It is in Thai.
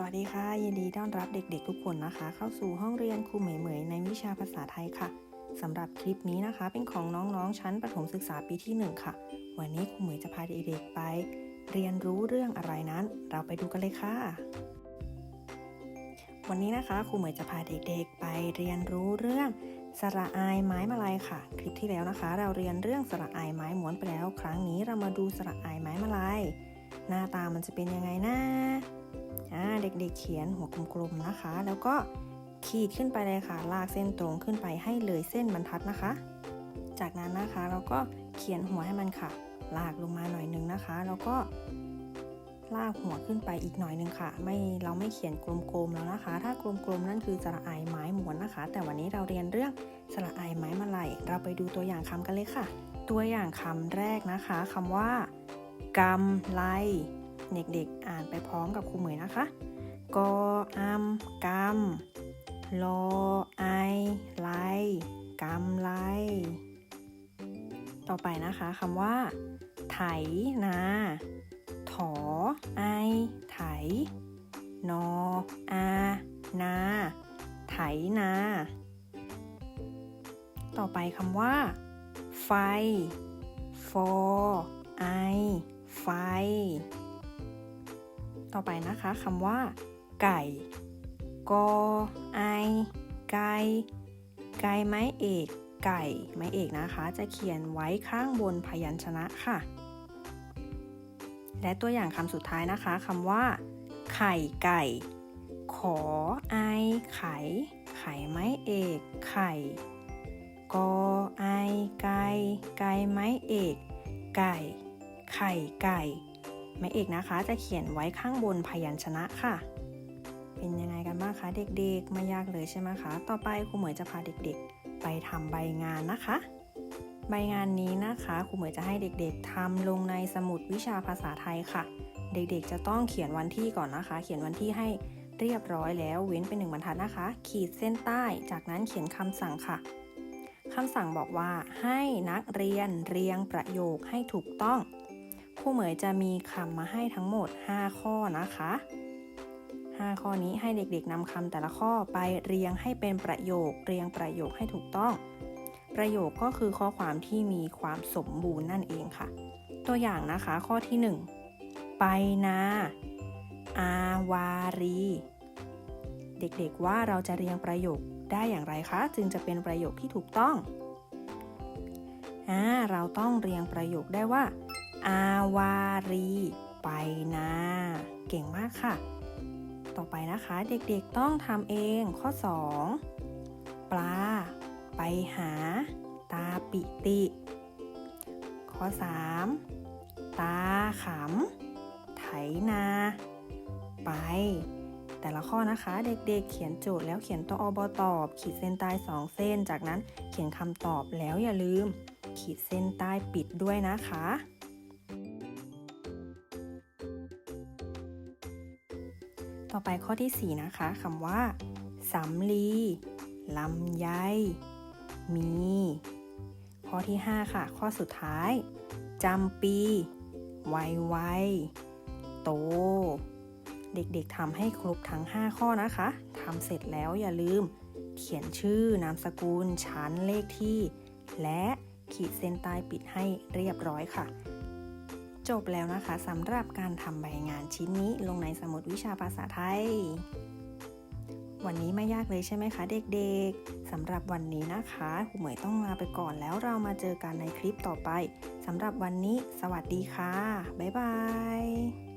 สวัสดีค่ะ ยินดีต้อนรับเด็กๆ ทุกคนนะคะ เข้าสู่ห้องเรียนครูเหมยในวิชาภาษาไทยค่ะสำหรับคลิปนี้นะคะ เป็นของน้องๆ ชั้นประถมศึกษาปีที่ 1 ค่ะ วันนี้ครูเหมยจะพาเด็กๆไป เรียนรู้เรื่องอะไรนั้น เราไปดูกันเลยค่ะ วันนี้นะคะครูเหมยจะพาเด็กๆ ไปเรียนรู้เรื่องสระอายไม้มาลัยค่ะ คลิปที่แล้วนะคะ เราเรียนเรื่องสระอายไม้ม้วนไปแล้ว ครั้งนี้เรามาดูสระอายไม้มาลัยหน้าตามันจะเป็นยังไงนะอ่า เด็กๆเขียนหัวกลมๆนะคะ แล้วก็ขีดขึ้นไปเลยค่ะ ลากเส้นตรงขึ้นไปให้เลยเส้นบรรทัดนะคะ จากนั้นนะคะเราก็เขียนหัวให้มันค่ะ ลากลงมาหน่อยนึงนะคะ แล้วก็ลากหัวขึ้นไปอีกหน่อยนึงค่ะ ไม่เราไม่เขียนกลมๆแล้วนะคะ ถ้ากลมๆนั่นคือสระไอไม้หมวนนะคะ แต่วันนี้เราเรียนเรื่องสระไอไม้มาลัยเราไปดูตัวอย่างคำกันเลยค่ะ ตัวอย่างคำแรกนะคะคำว่ากำไล เด็กๆ อ่านไปพร้อมกับครูเหมยนะคะ กออัมกำลอไอไลกำไลต่อไปนะคะคำว่า ไถนา ถอ ไอ ไถ นอ อา นา ไถนา ต่อไปคำว่า ไฟ ฟอ ไอ ไฟ ต่อไปนะคะคำว่า ไก่กอไอไก่ไก่ไม้เอกไก่ไม้เอกนะคะ จะเขียนไว้ข้างบนพยัญชนะค่ะ และตัวอย่างคำสุดท้ายนะคะคำว่า ไข่ไก่ ขอไอไข่ไข่ไม้เอกไข่กอไอไก่ไก่ไม้เอก ไก่ ไข่ไก่ ไม้เอกนะคะจะเขียนไว้ข้างบนพยัญชนะค่ะ เป็นยังไงกันบ้างคะเด็กๆ ไม่ยากเลยใช่ไหมคะ ต่อไปครูเหมยจะพาเด็กๆ ไปทำใบงานนะคะ ใบงานนี้นะคะครูเหมยจะให้เด็กๆทำลงในสมุดวิชาภาษาไทยค่ะ เด็กๆ จะต้องเขียนวันที่ก่อนนะคะ เขียนวันที่ให้เรียบร้อยแล้วเว้นเป็นหนึ่งบรรทัดนะคะ ขีดเส้นใต้ จากนั้นเขียนคำสั่งค่ะคำสั่งบอกว่าให้นักเรียนเรียงประโยคให้ถูกต้อง ครูเหมยจะมีคำมาให้ทั้งหมด 5 ข้อนะคะ 5 ข้อนี้ให้เด็กๆนำคำแต่ละข้อไปเรียงให้เป็นประโยค เรียงประโยคให้ถูกต้อง ประโยคก็คือข้อความที่มีความสมบูรณ์นั่นเองค่ะ ตัวอย่างนะคะข้อที่ 1 ไปนา อาวารี เด็กๆว่าเราจะเรียงประโยคได้อย่างไรคะ จึงจะเป็นประโยคที่ถูกต้องอ่าเราต้องเรียงประโยคได้ว่า อาวารี ไปนา เก่งมากค่ะ ต่อไปนะคะเด็กๆต้องทำเองข้อ 2 ปลา ไปหา ตาปิติ ข้อ 3 ตาขำ ไถนา ไป แต่ละข้อนะคะ เด็กๆ เขียนโจทย์แล้วเขียนตัวอบตอบ ขีดเส้นใต้2เส้น จากนั้นเขียนคำตอบแล้วอย่าลืม ขีดเส้นใต้ปิดด้วยนะคะ ต่อไปข้อที่ 4 นะคะคำว่าสำลีลำไย มี ข้อที่ 5 ค่ะ ข้อสุดท้ายจำปี ไวไวโต เด็กๆทำให้ครบทั้ง 5 ข้อนะคะทำเสร็จแล้วอย่าลืม เขียนชื่อนามสกุลชั้นเลขที่ และขีดเส้นใต้ปิดให้เรียบร้อยค่ะ จบแล้วนะคะสำหรับการทำใบงานชิ้นนี้ลงในสมุดวิชาภาษาไทย วันนี้ไม่ยากเลยใช่ไหมคะเด็กๆสำหรับวันนี้นะคะครูเหมยต้องลาไปก่อนแล้วเรามาเจอกันในคลิปต่อไปสำหรับวันนี้ สวัสดีค่ะ บ๊ายบาย